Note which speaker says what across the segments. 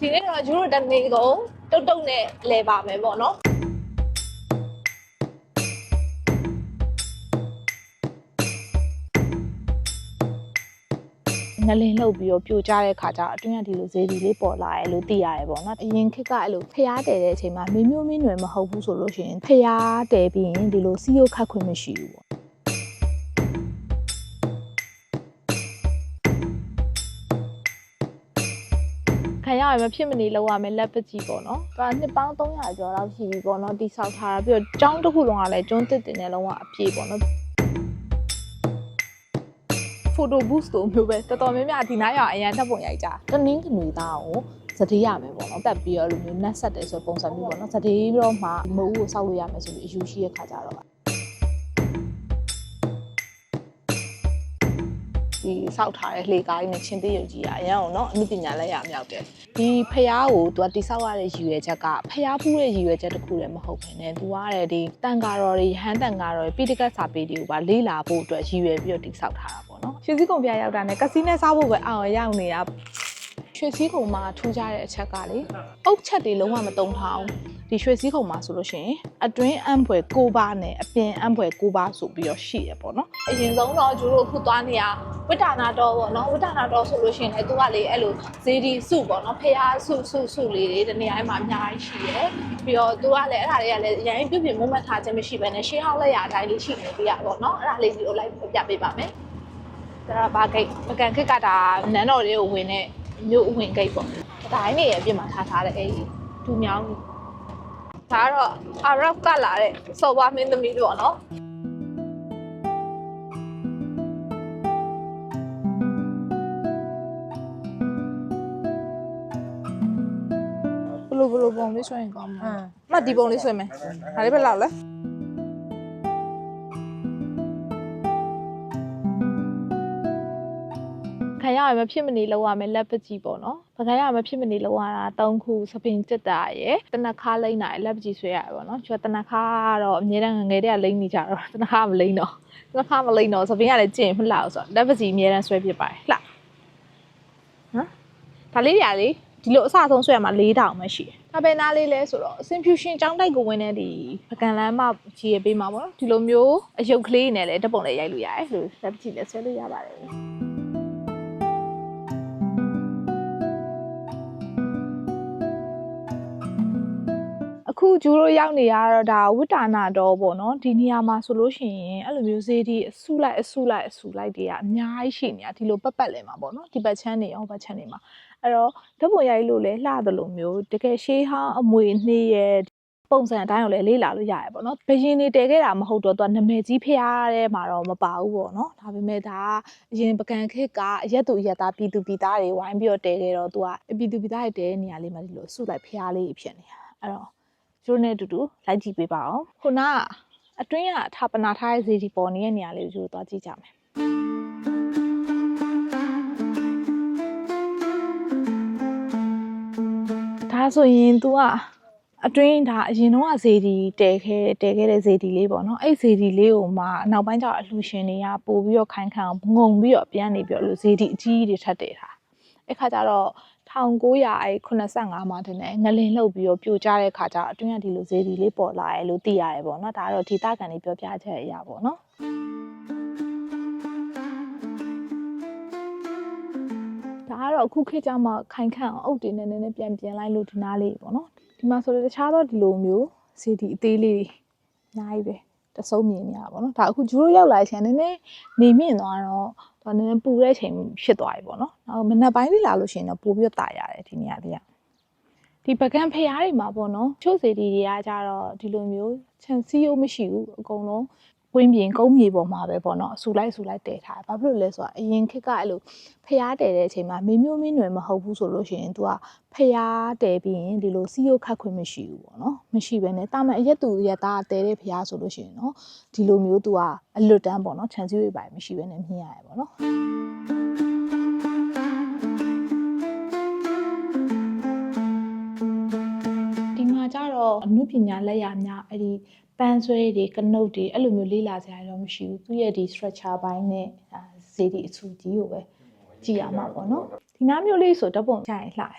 Speaker 1: ဒီနေ့တော့ကျတို့တနေ့ကုန်တုတ်တုတ်နဲ့လဲပါမယ်ပေါ့နော်ငလင်လှုပ်ပြီးတော့ပြိုကျတဲ့ခါကျတော့အတွင်းကဒီလိုဈေးဒီလေးပေါ်လာတယ်လို့သိရတယ်ပေါ့နော်အရင်ခေတ်ကအဲ့လိုဖျားတယ်တဲ့အချိန်မှာမင်းမျိုးမင်းနွယ်မဟုတ်ဘူးဆိုလို့ရှိရင်ဖျားတယ်ပြီးရင်ဒီလိုစီယိုခတ်ခွင့်မရှိဘူးပေါ့ ရရင်မဖြစ်မနေလောက်ရမယ်လက်ပကြီးပေါ့နော်။ဒါနှစ်ပေါင်း300ကျော်လောက်ရှိပြီပေါ့နော်တိဆောက်ထားတာပြီးတော့ကျောင်းတစ်ခုလုံးကလည်းကျွန်းတစ်တင်နဲ့လုံးဝအပြည့်ပေါ့နော်။ photo boost လိုမျိုးပဲတော်တော်များများဒီနားရအောင်အရန်တက်ပုံရိုက်ကြတနင်းကနွေသားကိုစတေးရမယ်ပေါ့နော်တက်ပြီးတော့လိုမျိုးနက်ဆက်တယ်ဆိုပုံစံမျိုးပေါ့နော်စတေးတော့မှမအူးကိုစောက်လို့ရမယ်ဆိုပြီးအယူရှိရဲ့ခါကြတော့ ကြီးစောက်ထားတဲ့လှေကားကြီးနဲ့ချင်းသေးရုပ်ကြီးอ่ะအရင်ကတော့အမှုပညာလက်ရအမြောက်တယ်ဒီဖျားကို तू တိဆောက်ရတဲ့ရည်ရွယ်ချက်ကဖျားဖူးတဲ့ရည်ရွယ်ချက်တစ်ခုလည်းမဟုတ်ဘူးနဲ့ तू ကတဲ့ဒီတန်ကာတော်တွေဟန်တန်ကာတော်တွေပိဋကတ်စာပေတွေကိုပါလေ့လာဖို့အတွက်ရည်ရွယ်ပြီးတော့တိဆောက်ထားတာပေါ့နော်ရှင်စည်းကုန်ပြရောက်တာနဲ့ကစီနဲ့စားဖို့ပဲအောင်ရောက်နေတာ ရွှေစည်းကုံမှာထူးခြားတဲ့အချက်ကလေအုတ်ချက်တွေလုံးဝမတုံထားဘူးဒီရွှေစည်းကုံမှာဆိုလို့ရှိရင်အတွင်းအံဖွယ်၉ပါးနဲ့အပြင်အံဖွယ်၉ပါးဆိုပြီးတော့ရှိရပေါ့နော်အရင်ဆုံးတော့ကျတို့အခုသွားနေရဝိတ္တနာတော်ပေါ့နော်ဝိတ္တနာတော်ဆိုလို့ရှိရင်လည်းသူကလေအဲ့လိုဇေဒီစုပေါ့နော်ဖះစုစုစုလေးတွေတနေရာမှာအများကြီးရှိရယ်ပြီးတော့သူကလည်းအဲ့ဒါတွေကလည်းရရင်ပြုပြင်မွမ်းမတ်ထားခြင်းမရှိဘဲနဲ့ရှေးဟောင်းလက်ရာအတိုင်းလေးရှိနေပြရပေါ့နော်အဲ့ဒါလေးကိုလိုက်ပြပေးပါမယ်ဒါကဘာဂိတ်မကန်ခက်ကတာနန်းတော်လေးကိုဝင်တဲ့ မြို့ဝင်ဂိတ်ပေါ့ဒါတိုင်းနေရအပြင်မှာထားထားတဲ့အဲ့ဒီဒူမြောင်းကြီးဒါကတော့အာရပ်ကလာတဲ့စော်ဘွားမင်းသမီးတွေပေါ့နော်ဘလို့ဘလို့ပုံလေးဆွဲရင်ကောင်းမှာ။မဒီပုံလေးဆွဲမယ်။ဒါလေးပဲလောက်လဲ။ ခံရရမဖြစ်မနေလောက်ရမယ်လက်ပကြီးပေါ့နော်။ပခံရမဖြစ်မနေလောက်ရတာ၃ခုစပင်ကျက်တာရယ်တနခါလိမ့်တာရယ်လက်ပကြီးဆွဲရတယ်ပေါ့နော်။ကျွတ်တနခါကတော့အများတန်းငယ်ငယ်တည်းကလိမ့်နေကြတော့တနခါမလိမ့်တော့တနခါမလိမ့်တော့စပင်ကလည်းကျင့်မလှအောင်ဆိုတော့လက်ပကြီးအများတန်းဆွဲဖြစ်ပါတယ်လှ။ဟမ်ဒါလေးတွေကလေဒီလိုအစဆုံးဆွဲရမှာ၄တောင်ပဲရှိတယ်။ဒါပဲနားလေးလဲဆိုတော့ Simfusion ကျောင်းတိုက်ကိုဝင်တဲ့ဒီပကံလမ်းမကြီးရပေးမှာပေါ့နော်။ဒီလိုမျိုးအယုတ်ကလေးနဲ့လည်းဓာတ်ပုံလေးရိုက်လို့ရတယ်။လို့လက်ပကြီးလည်းဆွဲလို့ရပါတယ်။ အခုကျူတို့ရောက်နေရတော့ဒါဝိတာနာတော်ပေါ့နော်ဒီနေရာမှာဆိုလို့ရှိရင်အဲ့လိုမျိုးဈေးဒီအစုလိုက်အစုလိုက်အစုလိုက်တွေကအများကြီးရှိနေတာဒီလိုပတ်ပတ်လည်မှာပေါ့နော်ဒီဘက်ချမ်းနေရောဘက်ချမ်းနေမှာအဲ့တော့ဓာတ်ပုံရိုက်လို့လဲလှတယ်လို့မျိုးတကယ်ရှေးဟောင်းအမွေနှစ်ရဲ့ပုံစံအတိုင်းကိုလည်းလေးလာလို့ရတယ်ပေါ့နော်ဘယင်းနေတဲခဲ့တာမဟုတ်တော့သူကနမဲကြီးဖျားတဲ့မှာတော့မပါဘူးပေါ့နော်ဒါပေမဲ့ဒါကအရင်ပကံခစ်ကအရက်သူအရက်သားပြည်သူပြည်သားတွေဝိုင်းပြီးတော့တဲခဲ့တော့သူကပြည်သူပြည်သားတွေတဲတဲ့နေရာလေးမှာဒီလိုအစုလိုက်ဖျားလေးဖြစ်နေတာအဲ့တော့ ကျိုးနဲ့အတူတူလိုက်ကြည့်ပေးပါအောင်ခုနကအတွင်းကထာပနာထားတဲ့ဇေဒီပေါ်နေတဲ့နေရာလေးကိုကျိုးသွားကြည့်ကြမယ်ဒါဆိုရင် तू ကအတွင်းဒါအရင်တော့ကဇေဒီတဲခဲတဲခဲ့တဲ့ဇေဒီလေးပေါ့နော်အဲ့ဇေဒီလေးကိုမှနောက်ပိုင်းကျတော့အလှရှင်တွေကပို့ပြီးတော့ခိုင်းခန့်အောင်ငုံပြီးတော့ပြန်နေပြီးတော့လို့ဇေဒီအကြီးကြီးတွေထပ်တယ်ထားအဲ့ခါကျတော့ 1985မှာတင်တယ်ငလင်လှုပ်ပြီးတော့ပြိုကျတဲ့ခါကျတော့အတွင်းကဒီလိုဈေးဒီလေးပေါ်လာတယ်လို့သိရတယ်ပေါ့နော်ဒါကတော့ဒေတာကန်တွေပြောပြချက်အရာပေါ့နော်ဒါကတော့အခုခေတ်ကျမှခိုင်ခန့်အောင်အုတ်တင်နေနေနဲ့ပြန်ပြင်လိုက်လို့ဒီနားလေးပေါ့နော်ဒီမှာဆိုတော့တခြားသောဒီလိုမျိုးဈေးဒီအသေးလေးတွေအများကြီးပဲတစုံမြင်နေရပါတော့ဒါအခုဂျူရိုရောက်လာတဲ့အချိန်နည်းနည်းနေမြင့်သွားတော့ ဒါနည်းနည်းပူတဲ့အချိန်ဖြစ်သွားပြီပေါ့နော်နောက်မနက်ပိုင်းလေးလာလို့ရှိရင်တော့ပိုပြီးတော့တာရတယ်ဒီနေရာလေးကဒီပကံဖျားတွေမှာပေါ့နော်ချို့စီဒီတွေကကြတော့ဒီလိုမျိုးခြံစည်းရုံးမရှိဘူးအကုန်လုံး ဝင်းပြင်ကုန်းမြေပေါ်မှာပဲပေါ့နော်အဆူလိုက်ဆူလိုက်တည်ထားတယ်ဘာဖြစ်လို့လဲဆိုတော့အရင်ခေတ်ကအဲ့လိုဖျားတည်တဲ့အချိန်မှာမင်းမျိုးမင်းနွယ်မဟုတ်ဘူးဆိုလို့ရှိရင် तू ကဖျားတည်ပြီးရင်ဒီလိုစီးရုပ်ခတ်ခွင့်မရှိဘူးပေါ့နော်မရှိဘဲနဲ့တာမန်အရက်သူရက်သားတည်တဲ့ဖျားဆိုလို့ရှိရင်နော်ဒီလိုမျိုး तू ကအလွတ်တန်းပေါ့နော်ခြံစည်းရိပ်ပိုင်းမရှိဘဲနဲ့မြင်ရတယ်ပေါ့နော်ဒီမှာကျတော့အမှုပညာလက်ရာများအဲ့ဒီ ပန်းဆွဲတွေကနုတ်တွေအဲ့လိုမျိုးလေးလာစရာတော့မရှိဘူးသူရဲ့ဒီ structure ဘိုင်းနဲ့အာဇေဒီအဆူကြီးကိုပဲကြည့်ရမှာပေါ့နော်ဒီနားမျိုးလေးဆိုဓာတ်ပုံကြရင်လှတယ်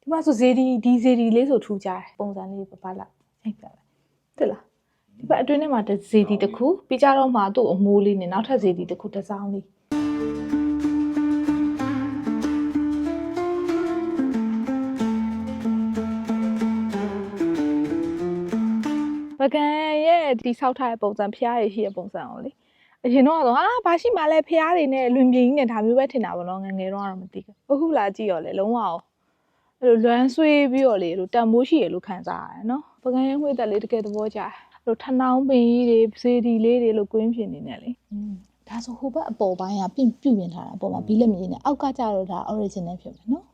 Speaker 1: ဒီမှာဆိုဇေဒီဒီဇေဒီလေးဆိုထူကြတယ်ပုံစံလေးပါပါလာအိပ်ပြလိုက်တက်လားဒီဘက်အတွင်းထဲမှာတစ်ဇေဒီတစ်ခုပြီးကြတော့မှသူ့အမိုးလေးနဲ့နောက်ထပ်ဇေဒီတစ်ခုတစ်စောင်းလေး ကံရဲ့ဒီဆောက်ထားတဲ့ပုံစံဖျားရရှိတဲ့ပုံစံအောင်လေအရင်တော့ကတော့ဟာဘာရှိမှလဲဖျားတွေနဲ့လွင်ပြင်းကြီးနဲ့ဒါမျိုးပဲထင်တာပေါ့နော်ငယ်ငယ်တော့ကတော့မသိဘူးအခုလာကြည့်ရောလေလုံးဝအောင်အဲ့လိုလွမ်းဆွေးပြီးတော့လေအဲ့လိုတန်မိုးရှိရလို့ခံစားရတယ်နော်ပကံရဲ့ငွေတက်လေးတကယ်သဘောကျတယ်အဲ့လိုထနောင်းပင်ကြီးတွေစေဒီလေးတွေလို့ကွင်းပြင်နေနေလေอืมဒါဆိုဟိုဘက်အပေါ်ပိုင်းကပြင်ပြုပြင်ထားတာအပေါ်မှာဘီလက်မကြီးနဲ့အောက်ကကျတော့ဒါ original ဖြစ်မယ်နော်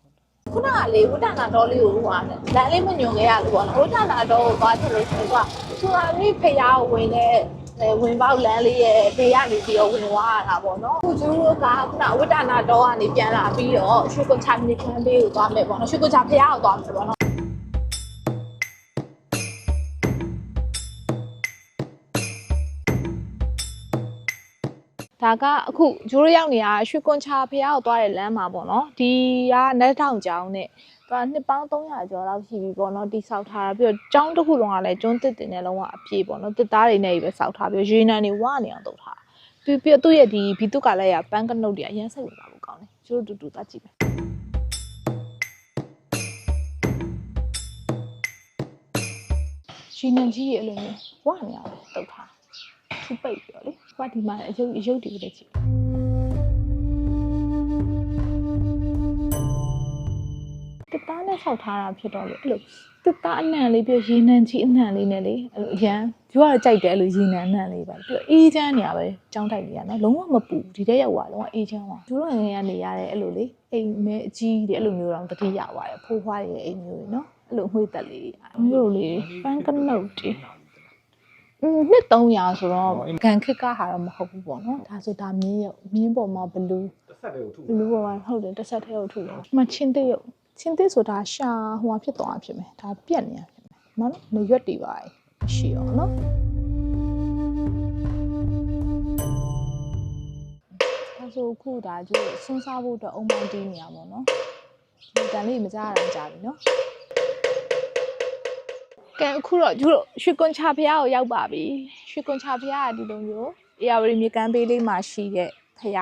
Speaker 1: ခုနကလေဝဋ္ဌနာတော်လေးကိုဟိုဟာလမ်းလေးမညွန်ခဲ့ရလို့ပေါ့နော်ဝဋ္ဌနာတော်ကိုသွားချင်လို့ဆိုတော့သူကမိဖျားကိုဝင်တဲ့အဲဝင်ပေါက်လမ်းလေးရဲ့ဘေးကနေပြီးတော့ဝင်သွားရတာပေါ့နော်ခုကျူးတို့ကခုနဝဋ္ဌနာတော်ကနေပြန်လာပြီးတော့ရှုပ်ကချာမီခန်းဘေးကိုသွားမယ်ပေါ့နော်ရှုပ်ကချာဖျားကိုသွားမယ်ပေါ့နော် ဒါကအခုဂျိုးရရောက်နေတာရွှေကွန်ချာဖះကိုသွားတဲ့လမ်းမှာပေါ့နော်ဒီကနက်ထောင်ကျောင်းနဲ့သူကနှစ်ပေါင်း300ကျော်လောက်ရှိပြီပေါ့နော်တိဆောက်ထားတာပြီးတော့ကျောင်းတစ်ခုလုံးကလည်းကျွန်းတစ်တင်နဲ့လုံးဝအပြည့်ပေါ့နော်တစ်သားတွေနဲ့ပဲဆောက်ထားပြီးရေနံတွေဝနေအောင်လုပ်ထားပြီးပြီးသူ့ရဲ့ဒီဘီတုကလည်းရပန်းကနုတ်တွေအရင်ဆက်ဝင်ပါဖို့ကောင်းတယ်ကျိုးတူတူသားကြည့်မယ်ရေနံကြီးရဲ့အလိုမျိုးဝနေအောင်လုပ်ထားထူပိတ်ပြီးတော့လေ ဟိုကဒီမှာအယုတ်အယုတ်တွေပဲကြည့်တစ်သားနဲ့ဆောက်ထားတာဖြစ်တော့လေအဲ့လိုတစ်သားအနံလေးပြီးရေနံကြီးအနံလေးနဲ့လေအဲ့လိုအရန်သူကတော့ကြိုက်တယ်အဲ့လိုရေနံအနံလေးပါပြီးတော့အေးချမ်းနေရပဲကြောင်းတိုက်နေရနော်လုံးဝမပူဒီတဲ့ရောက်သွားလုံးဝအေးချမ်းသွားသူတို့ငယ်ကနေရတဲ့အဲ့လိုလေအိမ်မဲအကြီးတွေအဲ့လိုမျိုးတော့တတိယသွားတယ်ဖိုးဖွားတွေအိမ်မျိုးတွေနော်အဲ့လိုငွေသက်လေးမျိုးလေးပန်းကနုတ်တွေอืม နှစ်300ဆိုတော့ဂန်ခစ်ကဟာတော့မဟုတ်ဘူးပေါ့နော်ဒါဆိုဒါမြင်းရုပ်မြင်းပေါ်မှာဘလူး
Speaker 2: တစ်ဆက်တည်းကိုထု
Speaker 1: ဘလူးပေါ်မှာဟုတ်တယ်တစ်ဆက်တည်းကိုထုတ်တယ်ဒီမှာချင်းသေးရုပ်ချင်းသေးဆိုတာရှာဟိုဟာဖြစ်သွားတာဖြစ်မယ်ဒါပြက်နေရဖြစ်မယ်နော်နေရွက်တွေပါရှိအောင်နော်ဒါဆိုခုဒါကျိုးစဉ်းစားဖို့အတွက်အုံမောင်းတီးနေရပါတော့နော်ဒီတန်လေးမကြားရတာကြားပြီနော် ကဲအခုတော့ကျတို့ရွှေကွန်ချာဖះကိုရောက်ပါပြီရွှေကွန်ချာဖះကဒီလိုမျိုးအေယာဝရီမြေကမ်းပေးလေးမှာရှိတဲ့ဖះ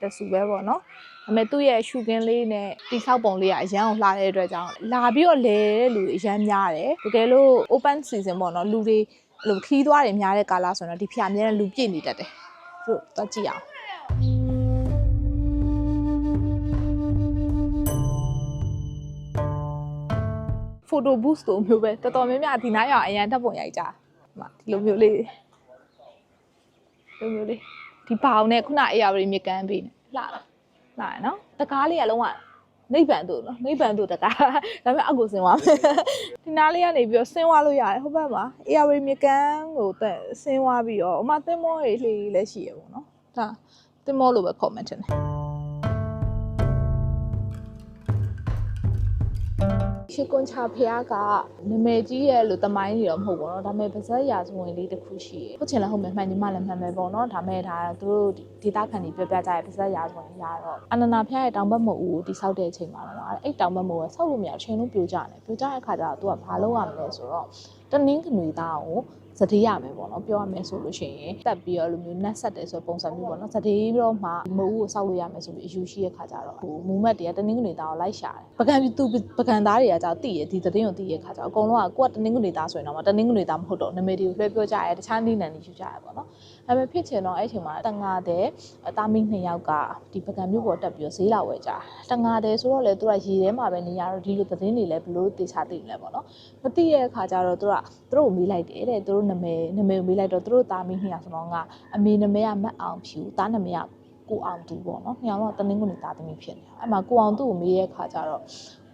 Speaker 1: တဆူပဲပေါ့နော်ဒါပေမဲ့သူ့ရဲ့ရှုကင်းလေးနဲ့တိဆောက်ပုံလေးကအရန်ကိုလှတဲ့အတွက်ကြောင့်လာပြီးတော့လဲတဲ့လူတွေအရန်များတယ်တကယ်လို့ open season ပေါ့နော်လူတွေအဲ့လိုခီးသွားတွေများတဲ့ကာလဆိုရင်တော့ဒီဖះအများနဲ့လူပြည့်နေတတ်တယ်သူတို့သွားကြည့်အောင် ဖိုတိုဘူးစ်လိုမျိုးပဲတော်တော်များများဒီနားရအောင်အရန်တက်ပုံရိုက်ကြဟိုဒီလိုမျိုးလေးဒီလိုမျိုးလေးဒီဘောင်နဲ့ခုနအေယာဝရီမြေကမ်းပေးနေလှလားလှရနော်တကားလေးကလုံးဝနိဗ္ဗာန်တို့နော်နိဗ္ဗာန်တို့တကားဒါပေမဲ့အကူဆင်းသွားမယ်ဒီနားလေးကနေပြီးတော့ဆင်းသွားလို့ရတယ်ဟုတ်ပါမလားအေယာဝရီမြေကမ်းကိုတက်ဆင်းသွားပြီးတော့အမသင်းမောတွေလေးလည်းရှိရပေါ့နော်ဒါသင်းမောလို့ပဲခေါ်မှထင်တယ် ရှီကွန်ချာဖះကနမဲကြီးရဲ့လို့တမိုင်းနေတော့မဟုတ်ဘူးเนาะဒါပေမဲ့ဗဇက်ရာဇဝင်လေးတစ်ခုရှိရယ်ဟုတ်ချင်လည်းဟုတ်မယ်မှန်ညီမလည်းမှန်မယ်ပေါ့เนาะဒါပေမဲ့ဒါသူတို့ဒေတာခန်ကြီးပြောပြကြရဲ့ဗဇက်ရာဇဝင်ရတော့အနန္နာဖះရဲ့တောင်ဘက်မအူကိုတိဆောက်တဲ့အချိန်မှာတော့အဲ့တောင်ဘက်မအူကဆောက်လို့မရအချိန်လုံးပြိုကျတယ်ပြိုကျတဲ့အခါကျတော့သူကဘာလုပ်ရမလဲဆိုတော့တနင်းကနွေသားကို စတေးရမယ်ပေါ့နော်ပြောရမယ်ဆိုလို့ရှိရင်တက်ပြီးတော့လိုမျိုးနက်ဆက်တယ်ဆိုပုံစံမျိုးပေါ့နော်စတေးပြီးတော့မှမအူကိုဆောက်လို့ရမယ်ဆိုပြီးအယူရှိတဲ့ခါကျတော့ဟိုမူမက်တွေကတနင်္ဂနွေသားကိုလိုက်ရှာတယ်ပကံပြီးသူပကံသားတွေကကြောက်တည်ရဒီသတင်းကိုတည်ရခါကျတော့အကုန်လုံးကကိုကတနင်္ဂနွေသားဆိုရင်တော့တနင်္ဂနွေသားမဟုတ်တော့နမေတွေကိုလွှဲပြောကြရဲတခြားနေနံတွေယူကြရပေါ့နော်ဒါပေမဲ့ဖြစ်ချင်တော့အဲ့ချိန်မှာတငါတဲ့အသားမင်းနှစ်ယောက်ကဒီပကံမျိုးပေါ်တက်ပြီးတော့ဈေးလာဝယ်ကြတငါတဲ့ဆိုတော့လေသူကရေထဲမှာပဲနေရတော့ဒီလိုသတင်းတွေလည်းဘလို့တေချာသိမလဲပေါ့နော်မသိရဲ့အခါကျတော့သူကသူတို့ကိုမေးလိုက်တယ်တဲ့သူတို့နာမည်နာမည်ကိုမေးလိုက်တော့သူတို့သားမင်းနှစ်ယောက်ဆိုတော့ကအမေနာမည်ကမတ်အောင်ဖြူသားနာမည်ကကိုအောင်သူပေါ့နော်။ညောင်တော့တနင်္ဂနွေသားသမီးဖြစ်နေတာ။အဲ့မှာကိုအောင်သူကိုမေးရဲ့အခါကျတော့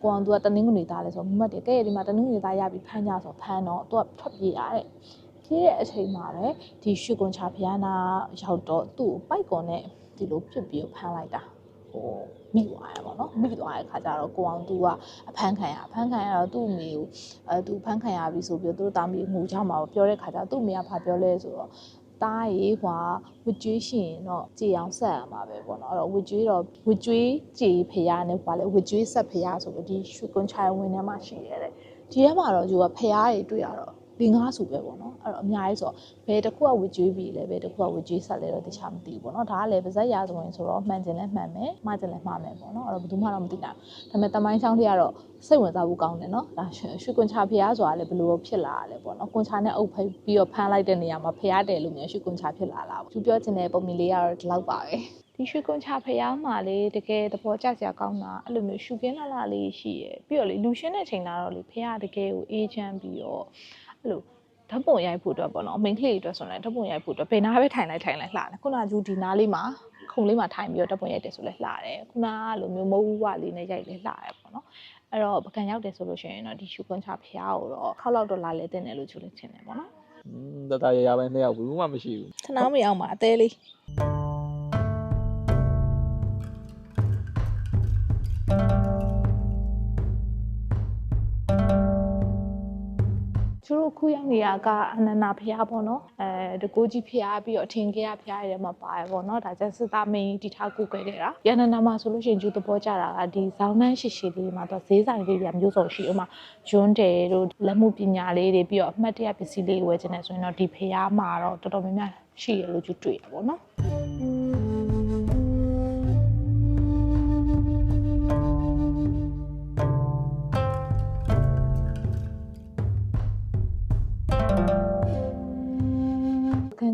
Speaker 1: ကိုအောင်သူကတနင်္ဂနွေသားလဲဆိုမမှတ်တယ်။ကဲဒီမှာတနင်္ဂနွေသားရပြီးဖမ်းကြဆိုဖမ်းတော့သူကထွက်ပြေးရတဲ့။ပြေးတဲ့အချိန်မှာပဲဒီရွှေကွန်ချာဖျားနာရောက်တော့သူ့ကိုပိုက်ကွန်နဲ့ဒီလိုပြစ်ပြီးဖမ်းလိုက်တာ။ ဟိုမိသွားရပါတော့။မိသွားတဲ့အခါကျတော့ကိုအောင်သူကအဖမ်းခံရအဖမ်းခံရတော့သူ့အမေကိုအဲသူဖမ်းခံရပြီဆိုပြီးတော့သူတို့တာမီငိုချမှာပြောတဲ့အခါကျတော့သူ့အမေကဘာပြောလဲဆိုတော့တားရေဟွာဝကျွေးရှင်တော့ကြည်အောင်ဆက်ရမှာပဲပေါ့နော်အဲ့တော့ဝကျွေးတော့ဝကျွေးကြည်ဖရားနဲ့ဟွာလေဝကျွေးဆက်ဖရားဆိုလို့ဒီရွှေကွန်ချိုင်ဝင်ထဲမှာရှိရတဲ့ဒီထဲမှာတော့ယူကဖရားတွေတွေ့ရတော့ ဒီငါးစုပဲပေါ့နော်အဲ့တော့အများကြီးဆိုတော့ဘယ်တစ်ခုကဝကျွေးပြီလဲဘယ်တစ်ခုကဝကျွေးဆက်လဲတော့တခြားမသိဘူးပေါ့နော်ဒါကလည်းပါဇက်ရာဇဝင်ဆိုတော့မှန်ကျင်လဲမှန်မယ်မှားကျင်လဲမှားမယ်ပေါ့နော်အဲ့တော့ဘယ်သူမှတော့မသိနိုင်ဘူးဒါပေမဲ့တမိုင်းချောင်းတွေကတော့စိတ်ဝင်စားဖို့ကောင်းတယ်နော်ဒါရွှေကွန်ချာဖျားဆိုတာလည်းဘယ်လိုဖြစ်လာရလဲပေါ့နော်ကွန်ချာနဲ့အုပ်ဖိတ်ပြီးတော့ဖမ်းလိုက်တဲ့နေရာမှာဖျားတယ်လို့မျိုးရွှေကွန်ချာဖြစ်လာတာပေါ့သူပြောချင်တဲ့ပုံမြင်လေးကတော့ဒီလောက်ပါပဲဒီရွှေကွန်ချာဖျားမှာလေတကယ်သဘောကျစရာကောင်းတာအဲ့လိုမျိုးရှူကင်းလာလာလေးရှိရယ်ပြီးတော့လေလူရှင်းတဲ့ချိန်လာတော့လေဖျားတကယ်ကိုအေးချမ်းပြီးတော့ အဲ့လိုဓာတ်ပုံရိုက်ဖို့အတွက်ပေါ့နော်မိန်းကလေးတွေအတွက်ဆိုရင်ဓာတ်ပုံရိုက်ဖို့အတွက်ဘယ်နာပဲထိုင်လိုက်ထိုင်လိုက်လှတယ်ခုနကဂျူဒီနားလေးမှာခုံလေးမှာထိုင်ပြီးတော့ဓာတ်ပုံရိုက်တယ်ဆိုလဲလှတယ်ခုနကလိုမျိုးမဟုတ်ဘူးဝလေးနဲ့ရိုက်လဲလှတယ်ပေါ့နော်အဲ့တော့ပကံရောက်တယ်ဆိုလို့ရှိရင်တော့ဒီရှူကွန်ချဖျားကိုတော့ခောက်လောက်တော့လာလဲတင်တယ်လို့ဂျူလေးထင်တယ်ပေါ့နော်
Speaker 2: อืมတတရရပဲနှစ်ယောက်ဘူးမှမရှိဘူး
Speaker 1: ခဏမရောက်ပါအသေးလေး ကျတို့ခုရောက်နေရကအနန္နာဖျားပေါ့နော်အဲတကိုးကြီးဖျားပြီးတော့အထင်ကြီးဖျားရဲမှာပါတယ်ပေါ့နော်ဒါကျစစ်သားမင်းတီထားကုခဲ့ခဲ့တာရန်နန္နာမှာဆိုလို့ရှိရင်ကျူသဘောကြတာကဒီဇောင်းနှန်းရှိရှိလေးမှာတော့ဈေးဆိုင်လေးတွေမျိုးစုံရှိဥမာဂျွန်းတယ်တို့လက်မှုပညာလေးတွေပြီးတော့အမှတ်တရပစ္စည်းလေးဝယ်ချင်တယ်ဆိုရင်တော့ဒီဖျားမှာတော့တော်တော်များများရှိရလို့ကျူတွေ့ရပါတော့နော်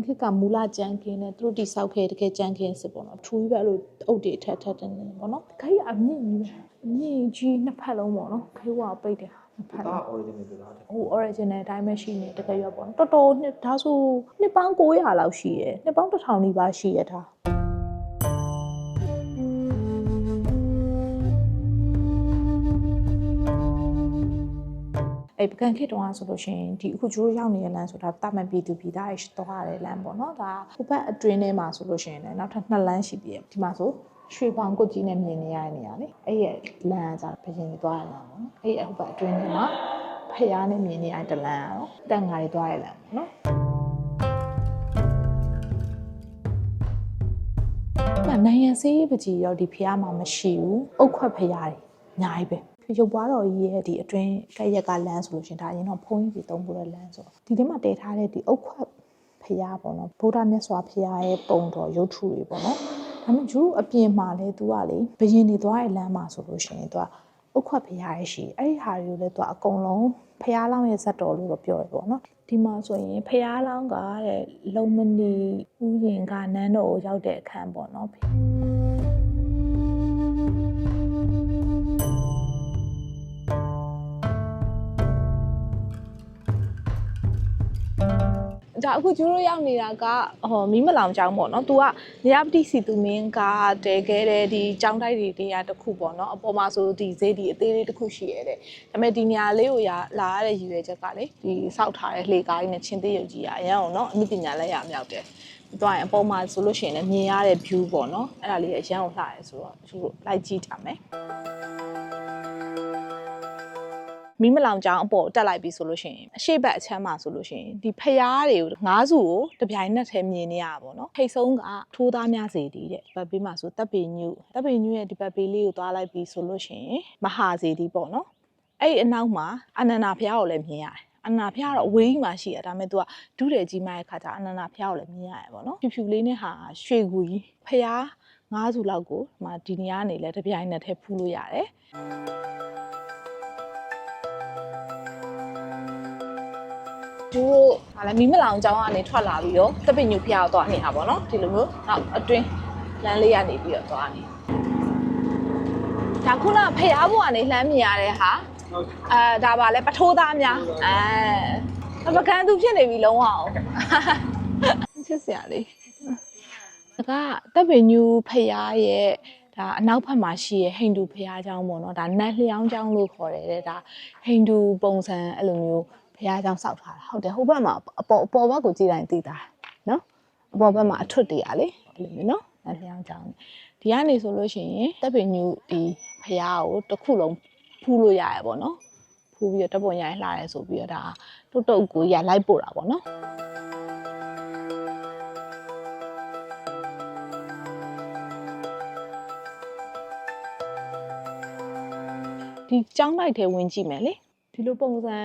Speaker 1: ခံခက်ကမူလကြံခင်းနဲ့သူတို့တိဆောက်ခဲ့တကယ်ကြံခင်းစစ်ပေါ့နော်ထူးပဲလို့အုတ်တွေထက်ထက်တင်နေပေါ့နော်ခိုင်းအမြင့်ကြီးပဲအမြင့်ကြီးနှစ်ဖက်လုံးပေါ့နော်ခိုးဝပိတ်တယ်နှစ်ဖက်လုံး
Speaker 2: original ပြောတာ
Speaker 1: ဟို original အတိုင်းပဲရှိနေတကယ်ရောပေါ့နော်တော်တော်နှစ်ဒါဆိုနှစ်ပေါင်း900လောက်ရှိရယ်နှစ်ပေါင်း1000နီးပါးရှိရတာ အဲ့ပကံခေတ်တုန်းကဆိုလို့ရှိရင်ဒီအခုကျိုးရောက်နေတဲ့လမ်းဆိုတာတာမန်ပြည်သူပြည်သားတွေသွားရတဲ့လမ်းပေါ့နော်ဒါဟိုဘက်အတွင်းထဲမှာဆိုလို့ရှိရင်လည်းနောက်ထပ်နှစ်လမ်းရှိပြီဒီမှာဆိုရွှေပေါင်ကုတ်ကြီးနဲ့မြင်နေရတဲ့နေရာလေအဲ့ရဲ့လမ်းကကြာဘရင်သွားရလမ်းပေါ့နော်အဲ့ရဲ့ဟိုဘက်အတွင်းထဲမှာဖျားနဲ့မြင်နေရတဲ့လမ်းကတော့တန်ငါတွေသွားရလမ်းပေါ့နော်မနိုင်ရစေးပကြီးရောဒီဖျားမှာမရှိဘူးအုတ်ခွက်ဖျားတွေအများကြီးပဲ ရုပ်ပွားတော်ကြီးရဲ့ဒီအတွင်းကက်ရက်ကလမ်းဆိုလို့ရှင်ဒါအရင်တော့ဘုန်းကြီးတွေသုံးဖို့တဲ့လမ်းဆိုဒီထဲမှာတည်ထားတဲ့ဒီအုတ်ခွက်ဖျားပေါ့နော်ဗုဒ္ဓမြတ်စွာဘုရားရဲ့ပုံတော်ရုပ်ထုတွေပေါ့နော်ဒါပေမဲ့ယူအပြင်မှာလဲသူကလေဘယင်နေသွားတဲ့လမ်းမှာဆိုလို့ရှင်သူကအုတ်ခွက်ဖျားရရှိအဲ့ဒီဟာတွေကိုလဲသူကအကုန်လုံးဖျားလောင်းရဲ့ဇက်တော်လို့တော့ပြောတယ်ပေါ့နော်ဒီမှာဆိုရင်ဖျားလောင်းကတဲ့လုံမဏီဥယျင်ကနန်းတော်ကိုရောက်တဲ့အခန်းပေါ့နော် ဒါအခုကျူတို့ရောက်နေတာကဟောမီးမလောင်ကျောင်းပေါ့နော်။ तू ကရပတိစီသူမင်းကတဲခဲ့တဲ့ဒီကျောင်းတိုက်တွေတရားတစ်ခုပေါ့နော်။အပေါ်မှာဆိုဒီဈေးဒီအသေးလေးတစ်ခုရှိရတဲ့။ဒါပေမဲ့ဒီနေရာလေးကိုရလာရတဲ့ရည်ရွယ်ချက်ကလေဒီစောက်ထားတဲ့လှေကားကြီးနဲ့ချင်းသေးရုပ်ကြီးอ่ะအရင်အောင်နော်အမှုပညာလက်ရမြောက်တယ်။တွားရင်အပေါ်မှာဆိုလို့ရှိရင်လည်းမြင်ရတဲ့ view ပေါ့နော်။အဲ့ဒါလေးအရန်ကိုလှရဲဆိုတော့ကျူတို့လိုက်ကြည့်ကြမယ်။ မီးမလောင်ကြောင်အပေါ်တက်လိုက်ပြီဆိုလို့ရှိရင်အရှိတ်ဘက်အချမ်းမှာဆိုလို့ရှိရင်ဒီဖျားတွေကိုငါးစုကိုတပြိုင်နက်တည်းမြင်နေရတာပေါ့နော်ထိတ်ဆုံးကထိုးသားများစေတီတဲ့ဘက်ပေးမှာဆိုတပ်ပေညုတပ်ပေညုရဲ့ဒီဘက်ပေးလေးကိုသွားလိုက်ပြီဆိုလို့ရှိရင်မဟာစေတီပေါ့နော်အဲ့ဒီအနောက်မှာအနန္နာဖျားကိုလည်းမြင်ရတယ်အနန္နာဖျားကတော့အဝေးကြီးမှာရှိရဒါပေမဲ့ तू ကဒုတယ်ကြီးမရဲ့ခါကျအနန္နာဖျားကိုလည်းမြင်ရတယ်ပေါ့နော်ဖြူဖြူလေးနဲ့ဟာရွှေကူကြီးဖျားငါးစုလောက်ကိုဒီမှာဒီနေရာကနေလည်းတပြိုင်နက်တည်းဖူးလို့ရတယ် သူတို့ဒါလည်းမီးမလောင်ကြောင်းကနေထွက်လာပြီးတော့တပင်ညူဖျားတော့နေတာပေါ့နော်ဒီလိုမျိုးနောက်အတွင်းလမ်းလေးကနေပြီးတော့သွားနေဒါခုနဖျားဘုံကနေလှမ်းမြင်ရတဲ့ဟာအဲဒါပါလဲပထိုးသားများအဲပကံသူဖြစ်နေပြီလုံးဝအောင်ချစ်စရာလေးဒါကတပ်ပင်ညူဖျားရဲ့ဒါအနောက်ဘက်မှာရှိရဲ့ဟိန္ဒူဘုရားကျောင်းပေါ့နော်ဒါနတ်လျောင်းကျောင်းလို့ခေါ်တယ်တဲ့ဒါဟိန္ဒူပုံစံအဲ့လိုမျိုး ဘုရားကျောင်းဆောက်ထားတာဟုတ်တယ်ဟိုဘက်မှာအပေါ်အပေါ်ဘက်ကိုကြည့်တိုင်းသိတာနော်အပေါ်ဘက်မှာအထွတ်တရားလေအဲ့လိုမျိုးနော်အဲ့ဘုရားကျောင်းဒီကနေဆိုလို့ရှိရင်တပ်ပင်ညူဒီဘုရားကိုတစ်ခုလုံးဖူးလို့ရရပေါ့နော်ဖူးပြီးတော့တပ်ပုံရရင်လှရဲဆိုပြီးတော့ဒါတုတ်တုတ်ကိုရလိုက်ပို့တာပေါ့နော်ဒီကြောင်းလိုက်ထဲဝင်ကြည့်မယ်လေဒီလိုပုံစံ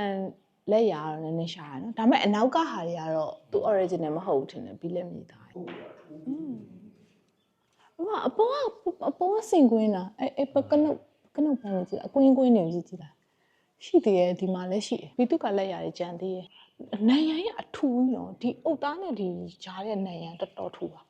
Speaker 1: လက်ရာတော့နည်းနည်းရှာရနော်ဒါပေမဲ့အနောက်ကဟာတွေကတော့သူ original မဟုတ်ဘူးထင်တယ်ပြီးလက်မြေသားอืมဟိုကအပေါ်ကအပေါ်ကစင်ကွင်းတာအဲအဲပကနုတ်ကနုတ်ပန်းကိုကြည့်အကွင်းကွင်းနေကြည့်ကြည့်လားရှိသေးရဲ့ဒီမှာလည်းရှိတယ်ပြီးသူကလက်ရာတွေကြံသေးရဲ့နိုင်ရန်ရအထူကြီးနော်ဒီအုတ်သားနဲ့ဒီကြားတဲ့နိုင်ရန်တော်တော်ထူပါ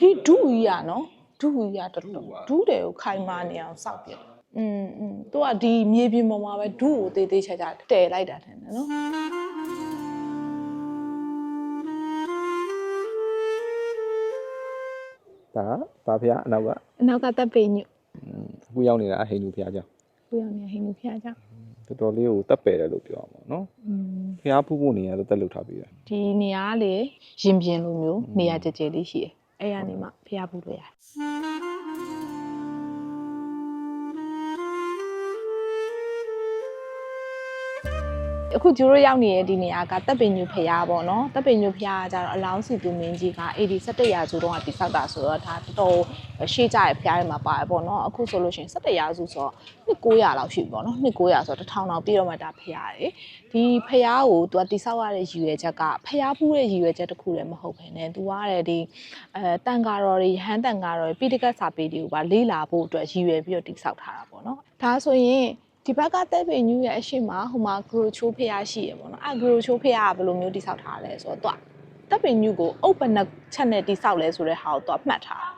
Speaker 1: ဒီဒူကြီးရနော်ဒူကြီးရတော်တော်ဒူးတွေကိုခိုင်မာနေအောင်စောက်ပြတယ်อืมอืมသူကဒီမြေပြင်ပေါ်မှာပဲဒူးကိုတေးသေးချာချာတည်လိုက်တာထ င်တယ်နော်
Speaker 2: ဒါကဘာဖျားအနောက်ကအ
Speaker 1: နောက်ကတပ်ပေညွ
Speaker 2: အခုရောက်နေတာဟိန္ဒူဖျားကြောင့်
Speaker 1: ကိုရမြဟင်းကိုဖျားကြ
Speaker 2: တော်တော်လေးကိုတက်ပယ်တယ်လို့ပြောအောင်ပါနော်
Speaker 1: อืม
Speaker 2: ဖျားဖူးဖို့နေရာတော့တက်လုပ်ထားပြီးတယ်
Speaker 1: ဒီနေရာကလေရင်ပြင်လိုမျိုးနေရာကြဲကြဲလေးရှိတယ်အဲ့ရနေမှဖျားဖို့လို့ရတယ် အခုကျိုးတို့ရောက်နေတဲ့ဒီနေရာကတပ်ပင်ညူဖျားပေါ့နော်တပ်ပင်ညူဖျားကကြတော့အလောင်းစီသူမင်းကြီးက87ရာစုတုန်းကတိဆောက်တာဆိုတော့ဒါတော်တော်ရှေးကြရဲ့ဖျားတွေမှာပါတယ်ပေါ့နော်အခုဆိုလို့ရှိရင်17ရာစုဆိုတော့နှစ်900လောက်ရှိပြီပေါ့နော်နှစ်900ဆိုတော့1000လောက်ပြီးတော့မှဒါဖျားတယ်ဒီဖျားကိုသူကတိဆောက်ရတဲ့ရည်ရွယ်ချက်ကဖျားဖူးတဲ့ရည်ရွယ်ချက်တစ်ခုလည်းမဟုတ်ဘဲねသူကတဲ့ဒီအဲတန်ကာတော်တွေဟန်တန်ကာတော်တွေပိဋကတ်စာပေတွေကိုပါလေးလာဖို့အတွက်ရည်ရွယ်ပြီးတော့တိဆောက်ထားတာပေါ့နော်ဒါဆိုရင် ဒီဘက်ကတက်ပင်ညူရဲ့အရှိမဟိုမှာဂရိုချိုးဖျားရှိရပေါ့နော်အဲဂရိုချိုးဖျားကဘယ်လိုမျိုးတိဆောက်ထားလဲဆိုတော့သူကတက်ပင်ညူကိုအုပ်ပနက်ချက်နဲ့တိဆောက်လဲဆိုတဲ့ဟာကိုသူကမှတ်ထားတာ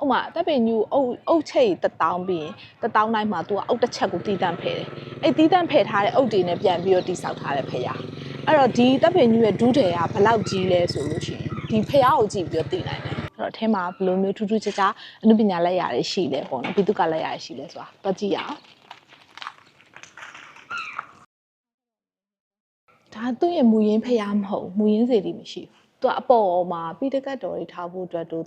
Speaker 1: ဥပမာတက်ပင်ညူအုပ်အုပ်ချိတ်တစ်တောင်းပြီးရင်တစ်တောင်းတိုင်းမှာသူကအုပ်တစ်ချက်ကိုတီးတန့်ဖယ်တယ်အဲတီးတန့်ဖယ်ထားတဲ့အုပ်တွေနဲ့ပြန်ပြီးတော့တိဆောက်ထားတဲ့ဖျားအဲ့တော့ဒီတက်ပင်ညူရဲ့ဒူးတယ်ကဘယ်လောက်ကြီးလဲဆိုလို့ရှိရင်ဒီဖျားကိုကြည့်ပြီးတော့သိနိုင်တယ်အဲ့တော့အထဲမှာဘယ်လိုမျိုးထူးထူးခြားခြားအနုပညာလက်ရာတွေရှိလဲပေါ့နော်ဘိတုကလက်ရာတွေရှိလဲဆိုတာတော့ကြည့်ရအောင် ဒါသူ့ရဲ့မူရင်းဖျားမဟုတ်ဘူးမူရင်းစေတီမရှိဘူးသူကအပေါ်မှာပိတကတ်တော်တွေထားဖို့အတွက်တို့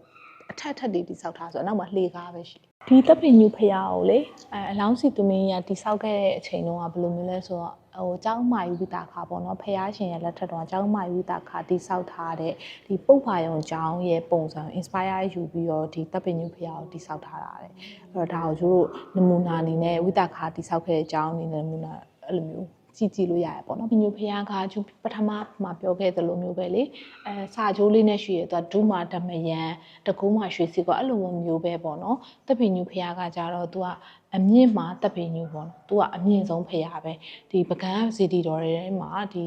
Speaker 1: အထက်ထက်တွေတိဆောက်ထားဆိုတော့နောက်မှာလှေကားပဲရှိတယ်ဒီတပ်ပင်ညူဖျားကိုလေအဲအလောင်းစီသူမင်းကြီးကတိဆောက်ခဲ့တဲ့အချိန်တုန်းကဘယ်လိုမျိုးလဲဆိုတော့ဟိုကျောင်းမာယူဝိတာခါပေါ့နော်ဖျားရှင်ရဲ့လက်ထက်တုန်းကကျောင်းမာယူဝိတာခါတိဆောက်ထားတဲ့ဒီပုတ်ဖာယုံကျောင်းရဲ့ပုံစံ inspire ယူပြီးတော့ဒီတပ်ပင်ညူဖျားကိုတိဆောက်ထားတာတဲ့အဲ့တော့ဒါကိုကျတို့နမူနာအနေနဲ့ဝိတာခါတိဆောက်ခဲ့တဲ့ကျောင်းအနေနဲ့နမူနာအဲ့လိုမျိုး ကြည့်ကြည့်လို့ရတယ်ပေါ့နော်။ပညိုဖျားကကျူပထမမှာပြောခဲ့သလိုမျိုးပဲလေ။အဲစာချိုးလေးနဲ့ရွှေရသူကဒုမာဓမယံတကူးမှာရွှေစီကအဲ့လိုမျိုးပဲပေါ့နော်။တပ်ပညိုဖျားကကြတော့သူကအမြင့်မှာတပ်ပညိုပေါ့နော်။ तू ကအမြင့်ဆုံးဖျားပဲ။ဒီပကန်းစီတီတော်တွေထဲမှာဒီ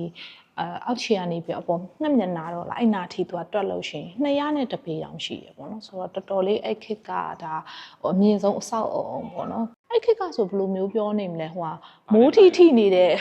Speaker 1: အဲအောက်ခြေကနေပြီးအပေါ်ငှက်မျက်နာတော့လားအဲ့နာထီသူကတွက်လို့ရှိရင်200နဲ့တပေတောင်ရှိရပေါ့နော်ဆိုတော့တော်တော်လေးအဲ့ခစ်ကဒါဟိုအမြင့်ဆုံးအဆောက်အအုံပေါ့နော် အဲ့ခစ်ကဆိုဘယ်လိုမျိုးပြောနေမလဲဟိုကမိုးထီထီနေတဲ့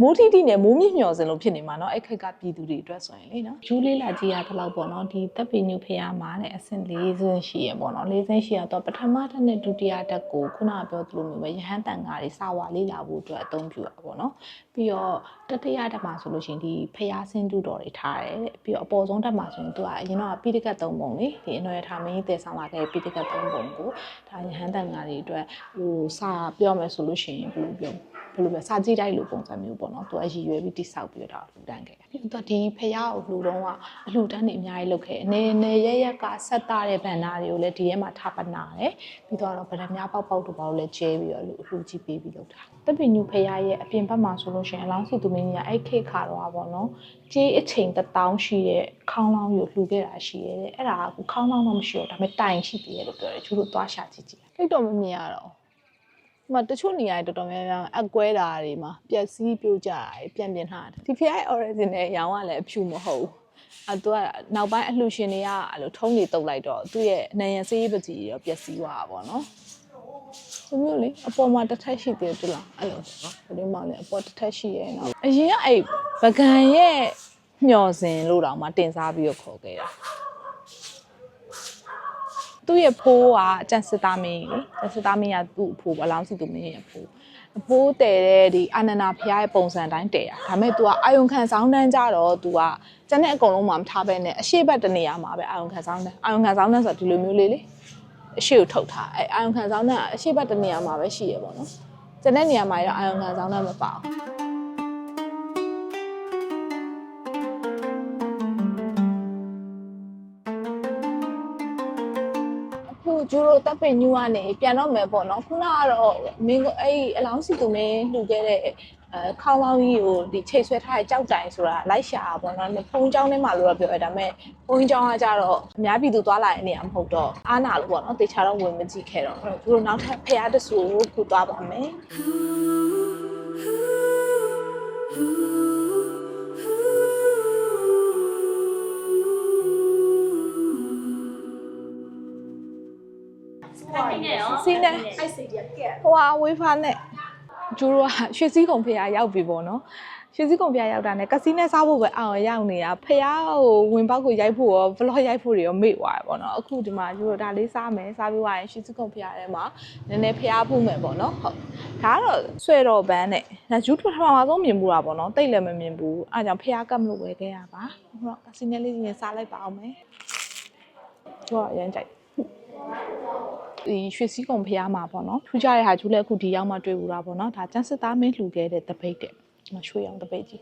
Speaker 1: မိုးထီထီနဲ့မိုးမြင့်မျောစင်လို့ဖြစ်နေမှာเนาะအဲ့ခစ်ကပြည်သူတွေအတွက်ဆိုရင်လေနော်ဂျူးလေးလာကြီးရတလောက်ပေါ့နော်ဒီတပ်ပင်ညုဖျားမှာတဲ့အဆင့်၄ဆင့်ရှိရပေါ့နော်၄ဆင့်ရှိရတော့ပထမတက်နဲ့ဒုတိယတက်ကိုခုနကပြောသလိုမျိုးပဲရဟန်းတန်ကားတွေစာဝါလေးလာဖို့အတွက်အသုံးပြုတာပေါ့နော် ပြီးတော့တတိယတက်မှာဆိုလို့ရှိရင်ဒီဖျားဆင်းတူတော်တွေထားတယ်တဲ့ပြီးတော့အပေါ်ဆုံးတက်မှာဆိုရင်သူကအရင်တော့ပိဋကတ်သုံးပုံလေဒီအနော်ရထားမင်းကြီးတည်ဆောင်လာခဲ့ပိဋကတ်သုံးပုံကိုဒါရဟန်းတန်ဃာတွေအတွက်ဟို ုစာပြောမယ်ဆိုလို့ရှိရင်ဘယ်လိုပြောဘယ်လိုပဲစာကြည့်တိုက်လိုပုံစံမျိုးပေါ့နော်သူကရည်ရွယ်ပြီးတိဆောက်ပြီးတော့လှူဒန်းခဲ့ပြီးတော့ဒီဖျားကိုလှူတော့ကအလှူဒန်းတွေအများကြီးလုပ်ခဲ့အနေနဲ့ရရက်ကဆက်တာတဲ့ဗန္နာတွေကိုလည်းဒီထဲမှာထားပနာတယ်ပြီးတော့ဗဒမြပေါက်ပေါက်တို့ပေါက်လည်းကျဲပြီးတော့လှူလှူကြည့်ပေးပြီးလုပ်တာတပင်ညူဖျားရဲ့အပြင်ဘက်မှာဆိုလို့ရှိရင်အလောင်းစီသူမင်းကြီးကအဲ့ခေတ်ခါတော့ပေါ့နော်ကြေးအချိန်တစ်တောင်းရှိတဲ့ခေါင်းလောင်းကိုလှူခဲ့တာရှိရဲတဲ့အဲ့ဒါကခေါင်းလောင်းတော့မရှိတော့ဒါပေမဲ့တိုင်ရှိသေးတယ်လို့ပြောတယ်ကျူတို့သွားရှာကြည့်ကြည့်တိတ်တော့မမြင်ရတော့ မတချို့နေရာတွေတော်တော်များများအကွဲတာတွေမှာပျက်စီးပြိုကျတာတွေပြန်ပြင်ထားတယ်ဒီဖျားရဲ့ origin နဲ့ရောင်ကလည်းအဖြူမဟုတ်ဘူးအဲသူကနောက်ပိုင်းအလှရှင်တွေကအဲ့လိုထုံးနေတုပ်လိုက်တော့သူ့ရဲ့နယံစေးပကြီးတွေရောပျက်စီးသွားတာပေါ့နော်ဒီမျိုးလေအပေါ်မှာတစ်ထက်ရှိသေးတယ်တူလားအဲ့လိုနော်ဒီမှာလည်းအပေါ်တစ်ထက်ရှိရဲ့နော်အရင်ကအဲ့ပကံရဲ့မျော်စင်လို့တောင်မှတင်စားပြီးတော့ခေါ်ခဲ့တာ သူ့ရဲ့ဖိုးကကျန်စစ်သားမင်းလေကျန်စစ်သားမင်းကသူ့အဖိုးအလောင်းစီသူမင်းရဲ့ဖိုးအဖိုးတဲတဲ့ဒီအာနန္ဒာဖျားရဲ့ပုံစံတိုင်းတဲရဒါပေမဲ့ तू ကအာယုံခံဆောင်တန်းကြတော့ तू ကကျန်တဲ့အကုန်လုံးမှမထားဘဲနဲ့အရှိတ်တနေရာမှာပဲအာယုံခံဆောင်တန်းအာယုံခံဆောင်တန်းဆိုတော့ဒီလိုမျိုးလေးလေအရှိကိုထုတ်ထားအဲအာယုံခံဆောင်တန်းကအရှိတ်တနေရာမှာပဲရှိရပေါ့နော်ကျန်တဲ့နေရာမှာတော့အာယုံခံဆောင်တန်းမပါဘူး ဂျူရိုတပ်ပင်ညူကနေပြန်တော့မယ်ပေါ့နော်ခုနကတော့မင်းအဲ့အလောင်းစီသူမင်းလှူခဲ့တဲ့အဲခေါင်းပေါင်းကြီးကိုဒီချိတ်ဆွဲထားတဲ့ကြောက်တိုင်ဆိုတာလိုက်ရှာပေါ့နော်ဖုန်းကြောင်းထဲမှာလို့တော့ပြောရဒါပေမဲ့ဖုန်းကြောင်းကကြတော့အများပြည်သူသွားလာတဲ့နေရာမဟုတ်တော့အာနာလို့ပေါ့နော်တေချာတော့ဝင်မကြည့်ခဲ့တော့ဘူးတို့နောက်ထပ်ဖះတဆူကိုသွားပါမယ်
Speaker 3: ရကဲ
Speaker 1: ဟိုဟာဝေးဖားနဲ့ကျူတို့ကရွှေစည်းကုံဖျားရောက်ပြီပေါ့နော်ရွှေစည်းကုံဖျားရောက်တာနဲ့ကစီနဲ့စားဖို့ပဲအောင်ရောက်နေတာဖျားကိုဝင်ပေါက်ကိုရိုက်ဖို့ရောဗလော့ရိုက်ဖို့တွေရောမေ့သွားတယ်ပေါ့နော်အခုဒီမှာကျူတို့ဒါလေးစားမယ်စားပြီးသွားရင်ရွှေစည်းကုံဖျားထဲမှာနည်းနည်းဖျားဖို့မယ်ပေါ့နော်ဟုတ်ဒါကတော့ဆွဲတော့ပန်းနဲ့ဒါဂျူးထွတ်ထမအောင်ဆုံးမြင်မှုတာပေါ့နော်တိတ်လည်းမမြင်ဘူးအဲဒါကြောင့်ဖျားကပ်မလို့ဝယ်ခဲ့ရပါဟုတ်တော့ကစီနဲ့လေးချင်းစားလိုက်ပါအောင်မယ်ကျူတော့ရမ်းကြိုက် ဒီရွှေစည်းကုံဖျားမှာပေါ့နော်ထူးခြားတဲ့ဟာကျူလည်းအခုဒီရောက်မှတွေ့ဘူးတာပေါ့နော်ဒါကျန်းစစ်သားမင်းလှူခဲ့တဲ့တပိတ်တဲ့ဒီမှာရွှေရောင်တပိတ်ကြီး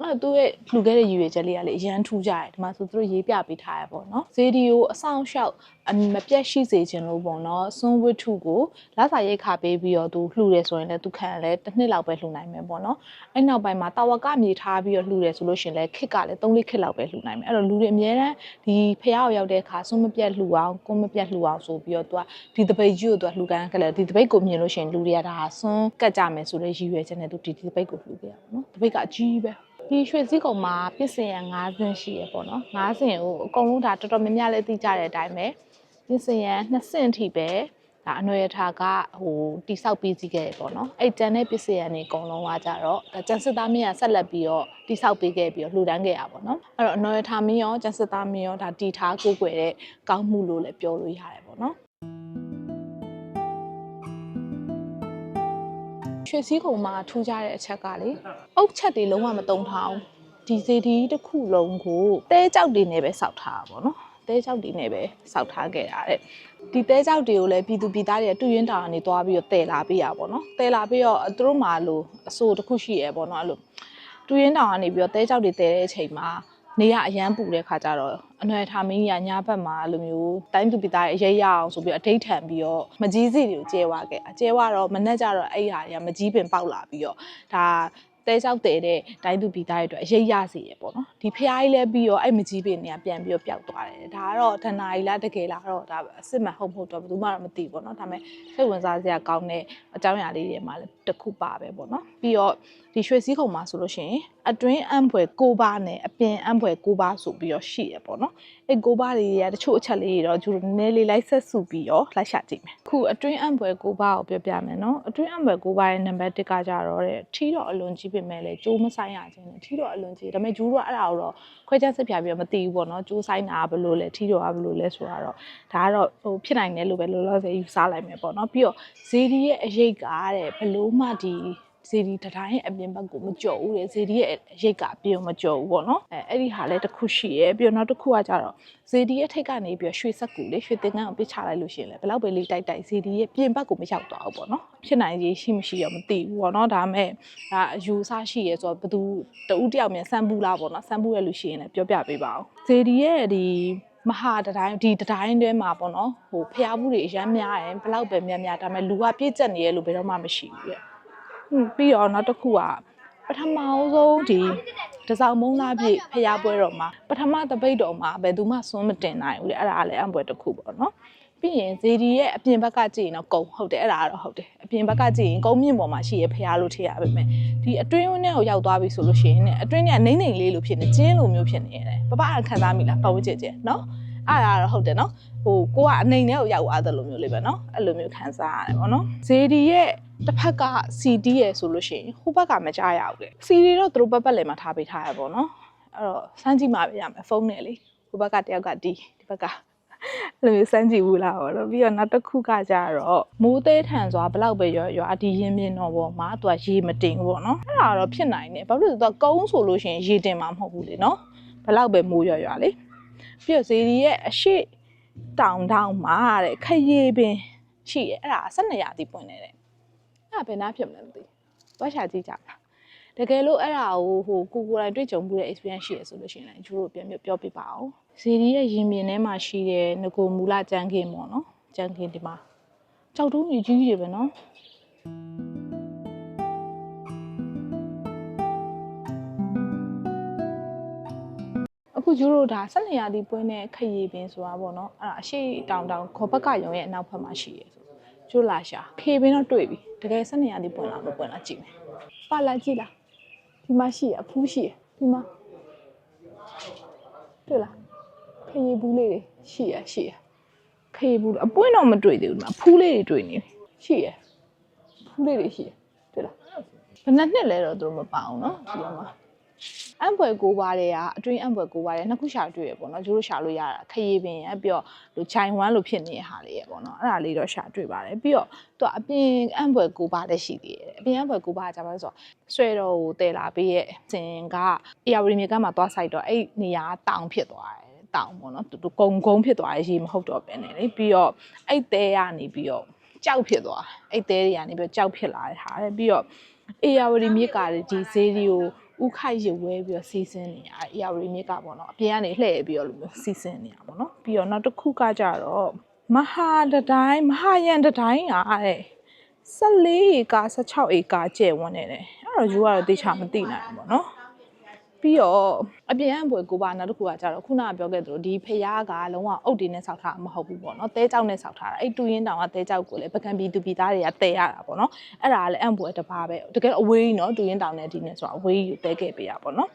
Speaker 1: အဲ့တော့သူ့ရဲ့လှူခဲ့တဲ့ရည်ရွယ်ချက်လေးကလေအရန်ထူးကြတယ်ဒီမှာဆိုသူတို့ရေးပြပေးထားရပေါ့နော်ဇေဒီကိုအဆောင်လျှောက်အမပြတ်ရှိစေခြင်းလို့ပေါ့နော်စွန်းဝစ်ထုကိုလာစာရိတ်ခါပေးပြီးတော့သူလှူတယ်ဆိုရင်လည်းသူခံလဲတစ်နှစ်လောက်ပဲလှူနိုင်မယ်ပေါ့နော်အဲ့နောက်ပိုင်းမှာတာဝကမြေထားပြီးတော့လှူတယ်ဆိုလို့ရှရင်လဲခစ်ကလည်း3လေးခစ်လောက်ပဲလှူနိုင်မယ်အဲ့တော့လူတွေအများတန်းဒီဖျားကိုရောက်တဲ့အခါစွန်းမပြတ်လှူအောင်ကိုမပြတ်လှူအောင်ဆိုပြီးတော့သူကဒီတပိတ်ကြီးကိုသူကလှူကန်းခဲ့တယ်ဒီတပိတ်ကိုမြင်လို့ရှရင်လူတွေကဒါဟာစွန်းကတ်ကြမယ်ဆိုတဲ့ရည်ရွယ်ချက်နဲ့သူဒီဒီတပိတ်ကိုလှူခဲ့ရပါတော့နော်တပိတ်ကအကြီးပဲ ဒီရွှေစည်းကုံမှာပြစ်စင်ရ5ဆင့်ရှိရပေါ့နော်5ဆင့်ကိုအကုန်လုံးဒါတော်တော်များများလေးသိကြတဲ့အတိုင်းပဲပြစ်စင်ရ2ဆင့်အထိပဲဒါအနွယ်ထာကဟိုတိဆောက်ပြီးစီးခဲ့ရပေါ့နော်အဲ့တန်တဲ့ပစ္စည်းရန်တွေအကုန်လုံးကကြတော့ဒါကျန်စစ်သားမင်းကဆက်လက်ပြီးတော့တိဆောက်ပေးခဲ့ပြီးတော့လှူဒန်းခဲ့ရပါတော့နော်အဲ့တော့အနွယ်ထာမင်းရောကျန်စစ်သားမင်းရောဒါတီထားကိုကိုွယ်တဲ့ကောင်းမှုလို့လည်းပြောလို့ရတယ်ပေါ့နော် ရွှေစည်းကုံမှာထူးခြားတဲ့အချက်ကလေအုတ်ချက်တွေလုံးဝမတုံထားဘူးဒီစေဒီတစ်ခုလုံးကိုတဲကြောက်တွေနဲ့ပဲစောက်ထားတာပေါ့နော်တဲကြောက်တွေနဲ့ပဲစောက်ထားခဲ့တာတဲ့ဒီတဲကြောက်တွေကိုလည်းပြည်သူပြည်သားတွေကတူရင်းတောင်ကနေသွားပြီးတော့တည်လာပေးရပါတော့တည်လာပြီးတော့သူတို့မှလို့အဆိုတစ်ခုရှိရပေါ့နော်အဲ့လိုတူရင်းတောင်ကနေပြီးတော့တဲကြောက်တွေတည်တဲ့အချိန်မှာ နေရအရန်ပူတဲ့ခါကျတော့အနွယ်ထားမင်းကြီးကညာဘက်မှာအဲ့လိုမျိုးတိုင်းသူပြည်သားရဲ့အရေးရအောင်ဆိုပြီးတော့အထိတ်ထန်ပြီးတော့မကြီးစီတွေကိုကျဲဝါခဲ့အကျဲဝါတော့မနဲ့ကြတော့အဲ့ဟာတွေကမကြီးပင်ပေါက်လာပြီးတော့ဒါတဲချောက်တဲတဲ့တိုင်းသူပြည်သားတွေအတွက်အရေးရစေရပေါ့နော်ဒီဖျားကြီးလဲပြီးတော့အဲ့မကြီးပင်တွေကပြန်ပြီးတော့ပျောက်သွားတယ်ဒါကတော့ဒဏ္ဍာရီလားတကယ်လားတော့ဒါအစ်စ်မဟုတ်မဟုတ်တော့ဘယ်သူမှတော့မသိဘူးပေါ့နော်ဒါပေမဲ့စိတ်ဝင်စားစရာကောင်းတဲ့အကြောင်းအရာလေးတွေမှာလည်းတစ်ခုပါပဲပေါ့နော်ပြီးတော့ ဒီရွှေစည်းခုံမှာဆိုလို့ရှိရင်အတွင်းအံဖွယ်6ပါးနဲ့အပြင်အံဖွယ်6ပါးဆိုပြီးတော့ရှိရပေါ့နော်အဲ့6ပါးတွေကတချို့အချက်လေးတွေတော့ကျူနည်းနည်းလေးလိုက်ဆက်စုပြီးတော့လိုက်ရှာကြည့်မယ်ခုအတွင်းအံဖွယ်6ပါးကိုပြောပြမယ်နော်အတွင်းအံဖွယ်6ပါးရဲ့နံပါတ်1ကကြတော့တဲ့ထီတော့အလွန်ကြီးပြင်မဲ့လေကျိုးမဆိုင်ရခြင်းနဲ့ထီတော့အလွန်ကြီးဒါပေမဲ့ကျူတို့ကအဲ့ဒါကိုတော့ခွဲခြားစစ်ပြပြီးတော့မသိဘူးပေါ့နော်ကျိုးဆိုင်တာကဘယ်လိုလဲထီတော့ကဘယ်လိုလဲဆိုတာတော့ဒါကတော့ဟိုဖြစ်နိုင်တယ်လို့ပဲလောလောဆယ်ယူဆလိုက်မယ်ပေါ့နော်ပြီးတော့ဇေဒီရဲ့အရေးကတဲ့ဘလို့မှဒီ ဇေဒီတတိုင်းရဲ့အပြင်ဘက်ကိုမကြော်ဘူးတဲ့ဇေဒီရဲ့ရိတ်ကအပြင်မကြော်ဘူးပေါ့နော်အဲအဲ့ဒီဟာလည်းတစ်ခုရှိရဲပြီးတော့နောက်တစ်ခုကကြတော့ဇေဒီရဲ့ထိတ်ကနေပြီးတော့ရွှေဆက်ကူလေရွှေသင်္ကန်းကိုပစ်ချလိုက်လို့ရှိရင်လည်းဘယ်လောက်ပဲလေးတိုက်တိုက်ဇေဒီရဲ့ပြင်ဘက်ကိုမရောက်သွားဘူးပေါ့နော်ဖြစ်နိုင်ရေးရှိမရှိတော့မသိဘူးပေါ့နော်ဒါပေမဲ့ဒါအယူဆရှိရဲဆိုတော့ဘယ်သူတဦးတယောက်မြန်စမ်းပူလားပေါ့နော်စမ်းပူရလို့ရှိရင်လည်းပြောပြပေးပါဦးဇေဒီရဲ့ဒီမဟာတတိုင်းဒီတတိုင်းတွဲမှာပေါ့နော်ဟိုဖျားဘူးတွေအရမ်းများတယ်ဘလောက်ပဲများများဒါပေမဲ့လူကပြည့်ကျက်နေရလို့ဘယ်တော့မှမရှိဘူးရဲ့ဟွန်း ပြီးတော့နောက်တစ်ခုကပထမအဆုံးဒီတစောင်းမုံလားပြည့်ဖျားပွဲတော်မှာပထမတပိတ်တော်မှာဘယ်သူမှစွန်းမတင်နိုင်ဘူးလေအဲ့ဒါလည်းအံပွဲတစ်ခုပေါ့နော်ပြီးရင်ဇေဒီရဲ့အပြင်ဘက်ကကြည့်ရင်တော့ကုံဟုတ်တယ်အဲ့ဒါကတော့ဟုတ်တယ်အပြင်ဘက်ကကြည့်ရင်ကုံမြင့်ပေါ်မှာရှိရဖျားလို့ထည့်ရပါမယ်ဒီအတွင်းထဲကိုရောက်သွားပြီဆိုလို့ရှိရင်ねအတွင်းထဲကနိမ့်နိမ့်လေးလို့ဖြစ်နေကျင်းလိုမျိုးဖြစ်နေတယ်ပပခံစားမိလားပတ်ဝန်းကျင်ကျနော် အဲ့ဒါတော့ဟုတ်တယ်နော်ဟိုကိုကအနိုင်ထဲကိုရောက်သွားတယ်လို့မျိုးလေးပဲနော်အဲ့လိုမျိုးခံစားရတယ်ပေါ့နော်ဇေဒီရဲ့တစ်ဖက်က CD ရယ်ဆိုလို့ရှိရင်ဟိုဘက်ကမကြားရဘူးလေ CD တော့သူတို့ဘက်ပတ်လည်မှာထားပေးထားရပေါ့နော်အဲ့တော့စမ်းကြည့်မှပဲရမယ်ဖုန်းနဲ့လေဟိုဘက်ကတယောက်ကဒီဒီဘက်ကအဲ့လိုမျိုးစမ်းကြည့်ဘူးလားပေါ့နော်ပြီးတော့နောက်တစ်ခုကကြတော့မိုးသေးထန်စွာဘလောက်ပဲရွာရွာဒီရင်မြင်တော့ပေါ့မှာသူကရေမတင်ဘူးပေါ့နော်အဲ့ဒါတော့ဖြစ်နိုင်တယ်ဘာလို့လဲဆိုတော့ကုန်းဆိုလို့ရှိရင်ရေတင်မှာမဟုတ်ဘူးလေနော်ဘလောက်ပဲမိုးရွာရွာလေ ပြီးတော့ဇေဒီရဲ့အရှိတောင်တောင်မှာတဲ့ခရီးပင်ရှိရဲ့အဲ့ဒါ12ရာသီပွင့်နေတဲ့အဲ့ဒါဘယ်နာဖြစ်မလဲမသိဘူး။သွားရှာကြည့်ကြပါ။တကယ်လို့အဲ့ဒါကိုဟိုကိုကိုယ်တိုင်တွေ့ကြုံမှုတဲ့ experience ရှိရဆိုလို့ရှိရင်လည်းကျိုးတို့ပြန်ပြောပြပေးပါအောင်။ဇီဒီရဲ့ရင်မြင်ထဲမှာရှိတဲ့ငကိုမူလကြမ်းခင်ပေါ့နော်ကြံခင်းဒီမှာကြောက်တုံးကြီးကြီးတွေပဲနော် အခုကျတို့ဒါဆက်နေရသည်ပွင့်တဲ့ခရီးပင်ဆိုတာပေါ့နော်အဲ့ဒါအရှိတောင်တောင်ခေါ်ဘက်ကရုံရဲ့အနောက်ဘက်မှာရှိရဲဆိုကျတို့လာရှာခေပင်တော့တွေ့ပြီတကယ်ဆက်နေရသည်ပွင့်လားမပွင့်လားကြည့်မယ်ပါလာကြည့်လားဒီမှာရှိရအဖူးရှိရဒီမှာတွေ့လားခရီးဘူးလေးတွေရှိရရှိရခရီးဘူးအပွင့်တော့မတွေ့သေးဘူးဒီမှာဖူးလေးတွေတွေ့နေတယ်ရှိရဖူးလေးတွေရှိရတွေ့လားဘယ်နှစ်နှစ်လဲတော့သူတို့မပါအောင်နော်ဒီမှာ အံပွဲကိုပါတဲ့ကအတွင်းအံပွဲကိုပါတဲ့နှစ်ခုရှာတွေ့ရပေါ့နော်ကျတို့ရှာလို့ရတာခရီးပင်ရပြီးတော့လူချိုင်ဝမ်းလို့ဖြစ်နေတဲ့ဟာလေးရပေါ့နော်အဲ့ဒါလေးတော့ရှာတွေ့ပါတယ်ပြီးတော့သူကအပြင်အံပွဲကိုပါတဲ့ရှိသေးတယ်အပြင်အံပွဲကိုပါကကြပါလို့ဆိုတော့ဆွဲတော်ကိုတည်လာပြီးရဲ့စင်ကအေယာဝရီမြေကမှာသွားဆိုင်တော့အဲ့နေရာကတောင်ဖြစ်သွားတယ်တောင်ပေါ့နော်တူတူကုံကုန်းဖြစ်သွားရရေမဟုတ်တော့ပဲနဲ့လေပြီးတော့အဲ့တဲကနေပြီးတော့ကြောက်ဖြစ်သွားအဲ့တဲတွေကနေပြီးတော့ကြောက်ဖြစ်လာတဲ့ဟာတဲ့ပြီးတော့အေယာဝရီမြေကတဲ့ဒီဈေးဒီကို ဥခိုက်ရဝဲပြီးတော့စီစဉ်နေရအရာရီမြစ်ကပေါ့နော်အပြင်ကနေလှည့်ပြီးတော့လိုမျိုးစီစဉ်နေရပေါ့နော်ပြီးတော့နောက်တစ်ခုကကြတော့မဟာတတိုင်းမဟာရန်တတိုင်းကတဲ့14ဧက16ဧကကျဲဝန်းနေတယ်အဲ့တော့ယူကတော့တေချာမသိနိုင်ဘူးပေါ့နော် ပြီးတော့အပြင်အပွဲကိုပါနောက်တစ်ခုကကြတော့ခုနကပြောခဲ့သလိုဒီဖျားကလုံးဝအုတ်တင်နဲ့ဆောက်ထားတာမဟုတ်ဘူးပေါ့နော်တဲကြောက်နဲ့ဆောက်ထားတာအဲ့တူရင်တောင်ကတဲကြောက်ကိုလည်းပကံပီတူပီသားတွေကတဲရတာပေါ့နော်အဲ့ဒါကလည်းအပွဲတစ်ပါးပဲတကယ်အဝေးကြီးနော်တူရင်တောင်နဲ့ဒီနဲ့ဆိုတာအဝေးကြီးကိုတဲခဲ့ပေးရပေါ့နော်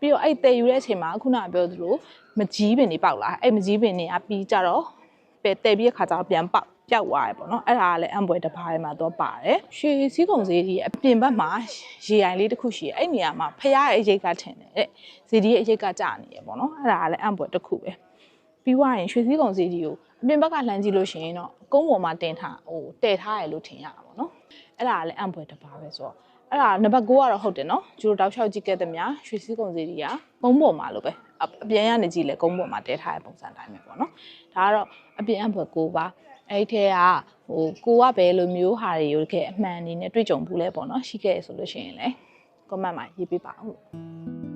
Speaker 1: ပြီးတော့အဲ့တဲယူတဲ့အချိန်မှာခုနကပြောသလိုမကြီးပင်တွေပေါက်လာအဲ့မကြီးပင်တွေကပြီးကြတော့ပဲတဲပြီးတဲ့ခါကျတော့ပြန်ပေါက် ပျောက်သွားရပေါ့နော်အဲ့ဒါကလည်းအံပွဲတစ်ပါးထဲမှာတော့ပါတယ်ရွှေစည်းကုံစည်းကြီးအပြင်ဘက်မှာရေအိုင်လေးတစ်ခုရှိရဲ့အဲ့နေရာမှာဖရားရဲ့အရိတ်ကထင်တယ်တဲ့ဇီဒီရဲ့အရိတ်ကကြာနေရပေါ့နော်အဲ့ဒါကလည်းအံပွဲတစ်ခုပဲပြီးွားရင်ရွှေစည်းကုံစည်းကြီးကိုအပြင်ဘက်ကလှမ်းကြည့်လို့ရှိရင်တော့ကုန်းပေါ်မှာတင်ထားဟိုတည်ထားရလို့ထင်ရတာပေါ့နော်အဲ့ဒါကလည်းအံပွဲတစ်ပါးပဲဆိုတော့အဲ့ဒါနံပါတ်9ကတော့ဟုတ်တယ်နော်ကျတို့တောက်လျှောက်ကြည့်ခဲ့တဲ့မြရွှေစည်းကုံစည်းကြီးကကုန်းပေါ်မှာလို့ပဲအအပြင်ကနေကြည့်လဲကုန်းပေါ်မှာတဲထားတဲ့ပုံစံတိုင်းပဲပေါ့နော်ဒါကတော့အပြင်အံပွဲ9ပါ အဲ့ထဲကဟိုကိုကဘယ်လိုမျိုးဟာတွေကိုတကယ်အမှန်အနေနဲ့တွေ့ကြုံဘူးလဲပေါ့နော်ရှိခဲ့ရဆိုလို့ရှိရင်လည်း comment မှာရေးပေးပါဦး